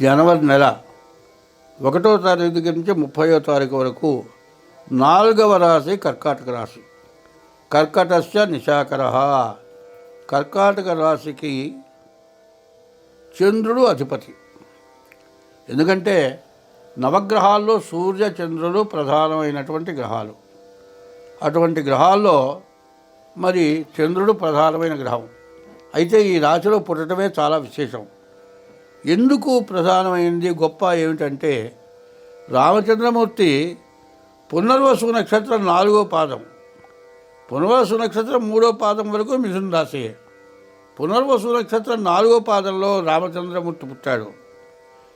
జనవరి నెల ఒకటో తారీఖు దగ్గర నుంచి ముప్పయో తారీఖు వరకు నాలుగవ రాశి కర్కాటక రాశి. కర్కటస్య నిశాకర. కర్కాటక రాశికి చంద్రుడు అధిపతి. ఎందుకంటే నవగ్రహాల్లో సూర్య చంద్రుడు ప్రధానమైనటువంటి గ్రహాలు. అటువంటి గ్రహాల్లో మరి చంద్రుడు ప్రధానమైన గ్రహం. అయితే ఈ రాశిలో పుట్టడమే చాలా విశేషం. ఎందుకు ప్రధానమైంది గొప్ప ఏమిటంటే రామచంద్రమూర్తి పునర్వసు నక్షత్రం నాలుగో పాదం. పునర్వసు నక్షత్రం మూడో పాదం వరకు మిథున రాశి పునర్వసు నక్షత్రం నాలుగో పాదంలో రామచంద్రమూర్తి పుట్టాడు.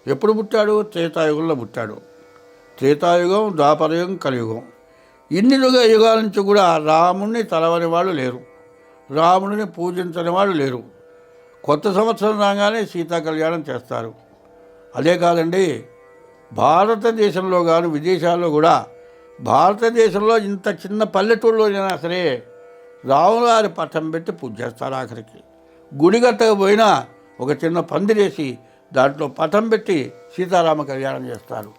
ఎప్పుడు పుట్టాడు? త్రేతాయుగంలో పుట్టాడు. త్రేతాయుగం ద్వాపరయుగం కలియుగం. ఇన్ని యుగాల నుంచి కూడా రాముణ్ణి తలవని వాళ్ళు లేరు. రాముడిని పూజించని వాళ్ళు లేరు. కొత్త సంవత్సరం రాగానే సీతా కళ్యాణం చేస్తారు. అదే కాదండి భారతదేశంలో కానీ విదేశాల్లో కూడా భారతదేశంలో ఇంత చిన్న పల్లెటూళ్ళలో అయినా సరే రాములారి పట్టం పెట్టి పూజ చేస్తారు ఆఖరికి. గుడి కట్టకపోయినా ఒక చిన్న పందిరేసి దాంట్లో పటం పెట్టి సీతారామ కళ్యాణం చేస్తారు.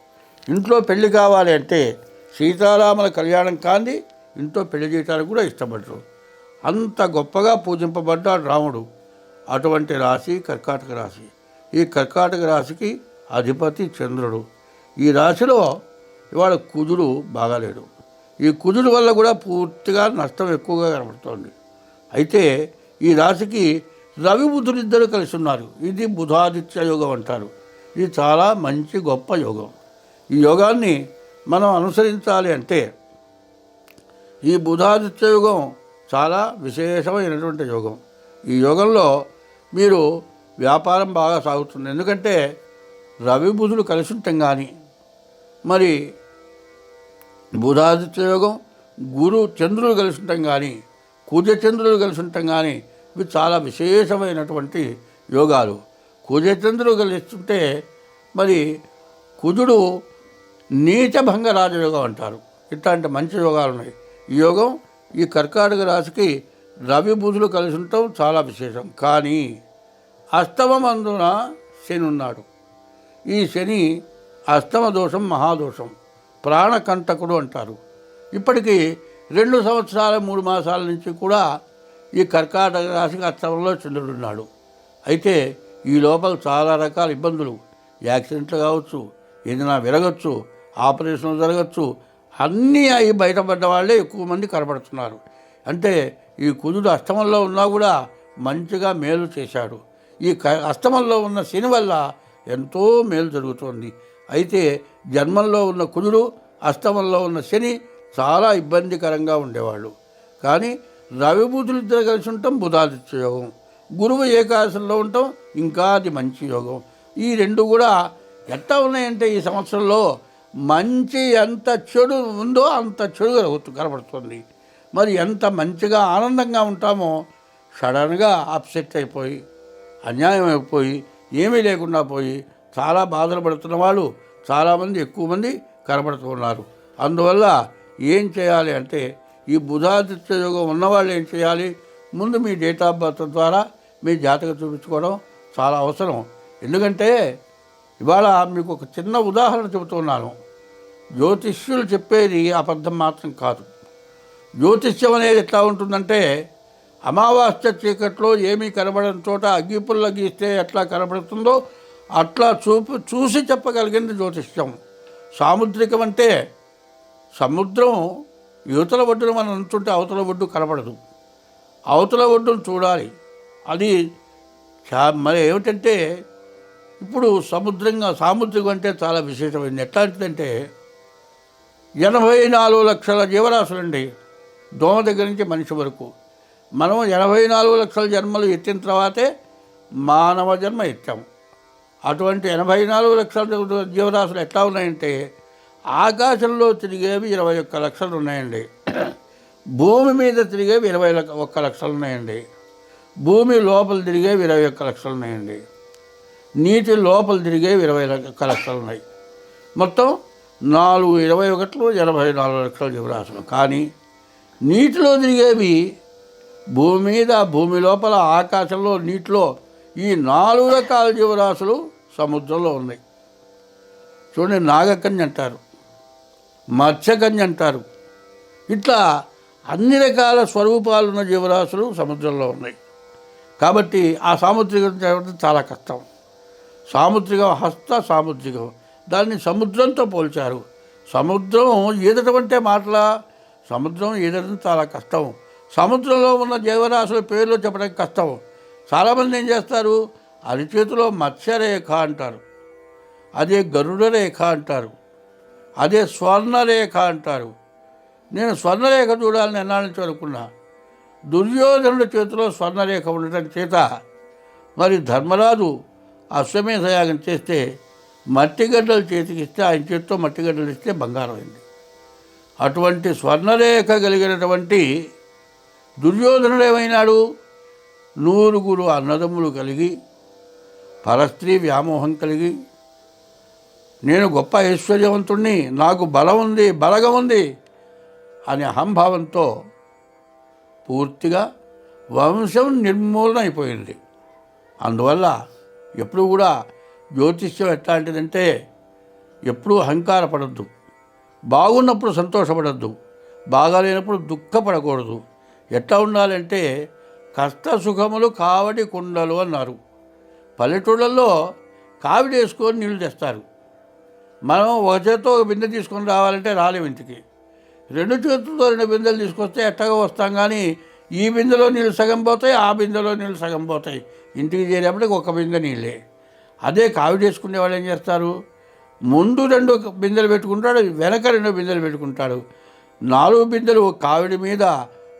ఇంట్లో పెళ్ళి కావాలి అంటే సీతారాముల కళ్యాణం కాంది ఇంట్లో పెళ్ళి చేయడానికి కూడా ఇష్టపడరు. అంత గొప్పగా పూజింపబడ్డాడు రాముడు. అటువంటి రాశి కర్కాటక రాశి. ఈ కర్కాటక రాశికి అధిపతి చంద్రుడు. ఈ రాశిలో ఇవాళ కుజుడు బాగాలేడు. ఈ కుజుడు వల్ల కూడా పూర్తిగా నష్టం ఎక్కువగా కనబడుతోంది. అయితే ఈ రాశికి రవి బుధులు ఇద్దరు కలిసి ఉన్నారు. ఇది బుధాదిత్య యోగం అంటారు. ఇది చాలా మంచి గొప్ప యోగం. ఈ యోగాన్ని మనం అనుసరించాలి అంటే ఈ బుధాదిత్య యోగం చాలా విశేషమైనటువంటి యోగం. ఈ యోగంలో మీరు వ్యాపారం బాగా సాగుతుంది. ఎందుకంటే రవి బుధులు కలిసి ఉంటాం కానీ మరి బుధాదిత్య యోగం గురు చంద్రులు కలిసి ఉంటాం కానీ కుజ చంద్రులు కలిసి ఉంటాం కానీ ఇవి చాలా విశేషమైనటువంటి యోగాలు. కుజ చంద్రులు కలిస్తుంటే మరి కుజుడు నీచభంగ రాజయోగం అంటారు. ఇట్లాంటి మంచి యోగాలు ఉన్నాయి. ఈ యోగం ఈ కర్కాటక రాశికి రవి బుధులు కలిసి ఉండటం చాలా విశేషం. కానీ అష్టమమందున శని ఉన్నాడు. ఈ శని అస్తమ దోషం మహాదోషం ప్రాణకంటకుడు అంటారు. ఇప్పటికీ రెండు సంవత్సరాల మూడు మాసాల నుంచి కూడా ఈ కర్కాటక రాశికి అష్టమంలో చంద్రుడు ఉన్నాడు. అయితే ఈ లోపల చాలా రకాల ఇబ్బందులు. యాక్సిడెంట్లు కావచ్చు ఏదైనా విరగచ్చు ఆపరేషన్లు జరగచ్చు అన్నీ అవి బయటపడ్డ వాళ్ళే ఎక్కువ మంది కనబడుతున్నారు. అంటే ఈ కుజుడు అష్టమంలో ఉన్నా కూడా మంచిగా మేలు చేశాడు. ఈ క అష్టమంలో ఉన్న శని వల్ల ఎంతో మేలు జరుగుతోంది. అయితే జన్మంలో ఉన్న కుజుడు అష్టమంలో ఉన్న శని చాలా ఇబ్బందికరంగా ఉండేవాళ్ళు. కానీ రవి ఇద్దరు కలిసి ఉండటం బుధాదిత్య యోగం. గురువు ఏకాదశంలో ఉండటం ఇంకా అది మంచి యోగం. ఈ రెండు కూడా ఎట్లా ఉన్నాయంటే ఈ సంవత్సరంలో మంచి ఎంత చెడు ఉందో అంత చెడు కనబడుతుంది. మరి ఎంత మంచిగా ఆనందంగా ఉంటామో సడన్గా అప్సెట్ అయిపోయి అన్యాయం అయిపోయి ఏమీ లేకుండా పోయి చాలా బాధలు పడుతున్న వాళ్ళు చాలామంది ఎక్కువ మంది కనబడుతూ ఉన్నారు. అందువల్ల ఏం చేయాలి అంటే ఈ బుధాదిత్య యోగం ఉన్నవాళ్ళు ఏం చేయాలి? ముందు మీ డేట్ ఆఫ్ బర్త్ ద్వారా మీ జాతక చూపించుకోవడం చాలా అవసరం. ఎందుకంటే ఇవాళ మీకు ఒక చిన్న ఉదాహరణ చెబుతున్నాను జ్యోతిష్యులు చెప్పేది అబద్ధం మాత్రం కాదు. జ్యోతిష్యం అనేది ఎట్లా ఉంటుందంటే అమావాస్య చీకట్లో ఏమీ కనబడని చోట అగ్గిపుల్ల గీస్తే ఎట్లా కనబడుతుందో అట్లా చూపు చూసి చెప్పగలిగింది జ్యోతిష్యం. సాముద్రికం అంటే సముద్రం యువతల ఒడ్డును మనం ఉంచుంటే అవతల ఒడ్డు కనబడదు. అవతల ఒడ్డును చూడాలి. అది చా మరి ఏమిటంటే ఇప్పుడు సముద్రంగా సాముద్రికం అంటే చాలా విశేషమైంది. ఎట్లాంటిదంటే ఎనభై నాలుగు లక్షల జీవరాశులండి. దోమ దగ్గర నుంచి మనిషి వరకు. మనం ఎనభై నాలుగు లక్షల జన్మలు ఎత్తిన తర్వాతే మానవ జన్మ ఎత్తాము. అటువంటి ఎనభై నాలుగు లక్షల జీవరాశులు ఎట్లా ఉన్నాయంటే ఆకాశంలో తిరిగేవి ఇరవై ఒక్క లక్షలు ఉన్నాయండి. భూమి మీద తిరిగేవి ఇరవై లక్ష- ఒక్క లక్షలు ఉన్నాయండి. భూమి లోపల తిరిగేవి ఇరవై ఒక్క లక్షలు ఉన్నాయండి. నీటి లోపల తిరిగేవి ఇరవై లక్ష- ఒక్క లక్షలు ఉన్నాయి. మొత్తం నాలుగు ఇరవై ఒకట్లు ఎనభై నాలుగు లక్షల జీవరాశులు. కానీ నీటిలో తిరిగేవి భూమి మీద భూమి లోపల ఆకాశంలో నీటిలో ఈ నాలుగు రకాల జీవరాశులు సముద్రంలో ఉన్నాయి. చూడండి నాగకన్య అంటారు మత్స్యకన్య అంటారు. ఇట్లా అన్ని రకాల స్వరూపాలు ఉన్న జీవరాశులు సముద్రంలో ఉన్నాయి. కాబట్టి ఆ సాముద్రికం చేయడం చాలా కష్టం. సాముద్రికం హస్త సాముద్రికం. దాన్ని సముద్రంతో పోల్చారు. సముద్రం ఈదటం అంటే మాటల సముద్రం ఈదటం చాలా కష్టం. సముద్రంలో ఉన్న జీవరాశుల పేర్లు చెప్పడం కష్టం. చాలామంది ఏం చేస్తారు? అరిచేతిలో మత్స్యరేఖ అంటారు. అదే గరుడ రేఖ అంటారు. అదే స్వర్ణరేఖ అంటారు. నేను స్వర్ణరేఖ చూడాలని ఎన్నాళ్ళ అనుకున్నా. దుర్యోధనుడి చేతిలో స్వర్ణరేఖ ఉండటం చేత. మరి ధర్మరాజు అశ్వమేధయాగం చేస్తే మట్టిగడ్డలు చేతికి ఇస్తే ఆయన చేతితో మట్టిగడ్డలు ఇస్తే బంగారం అయింది. అటువంటి స్వర్ణరేఖ కలిగినటువంటి దుర్యోధనుడేమైనాడు? నూరుగురు అన్నదమ్ములు కలిగి పరస్త్రీ వ్యామోహం కలిగి నేను గొప్ప ఐశ్వర్యవంతుణ్ణి నాకు బలం ఉంది బలగం ఉంది అనే అహంభావంతో పూర్తిగా వంశం నిర్మూలన అయిపోయింది అందువల్ల ఎప్పుడు కూడా జ్యోతిష్యం ఎట్లాంటిదంటే ఎప్పుడూ అహంకారపడద్దు. బాగున్నప్పుడు సంతోషపడద్దు బాగాలేనప్పుడు దుఃఖపడకూడదు. ఎట్లా ఉండాలంటే కష్ట సుఖములు కావడి కుండలు అన్నారు. పల్లెటూళ్ళల్లో కావిడి వేసుకొని నీళ్ళు తెస్తారు. మనం ఒక చేత్తో ఒక బిందె తీసుకొని రావాలంటే రాలేము ఇంటికి. రెండు చేతులతో రెండు బిందెలు తీసుకొస్తే ఎట్టగా వస్తాం కానీ ఈ బిందెలో నీళ్ళు సగం పోతాయి ఆ బిందెలో నీళ్ళు సగం పోతాయి. ఇంటికి చేరేపటికి ఒక బిందె నీళ్ళే. అదే కావిడి వేసుకునే వాళ్ళు ఏం చేస్తారు? ముందు రెండు బిందెలు పెట్టుకుంటాడు వెనక రెండు బిందెలు పెట్టుకుంటాడు. నాలుగు బిందెలు కావిడి మీద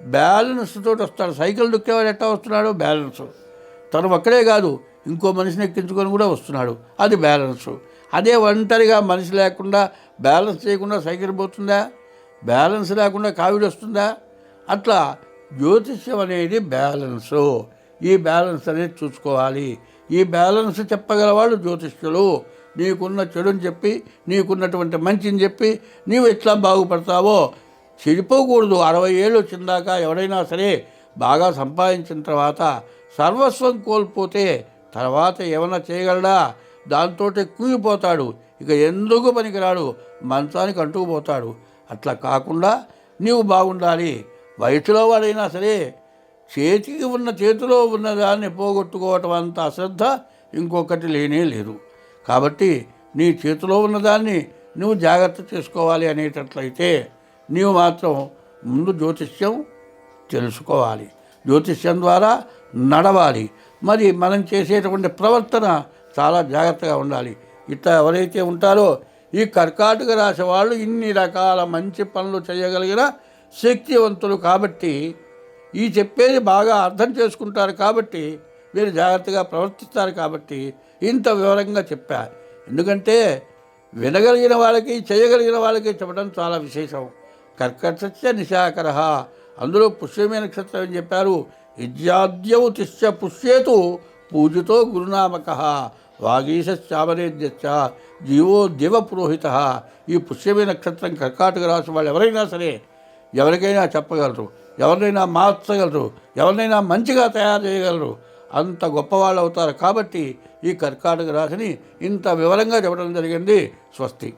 బ్యాలెన్స్ తోటి వస్తాడు. సైకిల్ దుక్కేవాడు ఎట్టా వస్తున్నాడు? బ్యాలెన్స్. తను ఒక్కడే కాదు ఇంకో మనిషిని ఎక్కించుకొని కూడా వస్తున్నాడు. అది బ్యాలెన్స్. అదే ఒంటరిగా మనిషి లేకుండా బ్యాలెన్స్ చేయకుండా సైకిల్ పోతుందా? బ్యాలెన్స్ లేకుండా కావిడి వస్తుందా? అట్లా జ్యోతిష్యం అనేది బ్యాలెన్స్. ఈ బ్యాలెన్స్ అనేది చూసుకోవాలి. ఈ బ్యాలెన్స్ చెప్పగలవాళ్ళు జ్యోతిష్యులు. నీకున్న చెడుని చెప్పి నీకున్నటువంటి మంచిని చెప్పి నీవు ఎట్లా బాగుపడతావో చెడిపోకూడదు. అరవై ఏళ్ళు వచ్చిందాక ఎవడైనా సరే బాగా సంపాదించిన తర్వాత సర్వస్వం కోల్పోతే తర్వాత ఏమైనా చేయగలడా? దాంతో కుంగిపోతాడు ఇక ఎందుకు పనికిరాడు? మంచానికి అంటుకుపోతాడు అట్లా కాకుండా నీవు బాగుండాలి. వయసులో వాడైనా సరే చేతికి ఉన్న చేతిలో ఉన్న దాన్ని పోగొట్టుకోవటం అంత అశ్రద్ధ ఇంకొకటి లేనే లేదు. కాబట్టి నీ చేతిలో ఉన్నదాన్ని నువ్వు జాగ్రత్త చేసుకోవాలి అనేటట్లయితే నీవు మాత్రం ముందు జ్యోతిష్యం తెలుసుకోవాలి. జ్యోతిష్యం ద్వారా నడవాలి. మరి మనం చేసేటువంటి ప్రవర్తన చాలా జాగ్రత్తగా ఉండాలి. ఇట్లా ఎవరైతే ఉంటారో ఈ కర్కాటక రాశి వాళ్ళు ఇన్ని రకాల మంచి పనులు చేయగలిగిన శక్తివంతులు కాబట్టి ఈ చెప్పేది బాగా అర్థం చేసుకుంటారు కాబట్టి మీరు జాగ్రత్తగా ప్రవర్తిస్తారు కాబట్టి ఇంత వివరంగా చెప్పా ఎందుకంటే వినగలిగిన వాళ్ళకి చేయగలిగిన వాళ్ళకి చెప్పడం చాలా విశేషం. కర్కటస్య నిశాకర. అందులో పుష్యమే నక్షత్రం అని చెప్పారు. ఇజ్యాద్యవు తిష్య పుష్యేతు పూజితో గురునామక. వాగీశామరేద్యచ్చ జీవో దివ పురోహిత. ఈ పుష్యమే నక్షత్రం కర్కాటక రాశి వాళ్ళు ఎవరైనా సరే ఎవరికైనా చెప్పగలరు. ఎవరినైనా మార్చగలరు. ఎవరినైనా మంచిగా తయారు చేయగలరు. అంత గొప్పవాళ్ళు అవుతారు కాబట్టి ఈ కర్కాటక రాశిని ఇంత వివరంగా చెప్పడం జరిగింది స్వస్తి.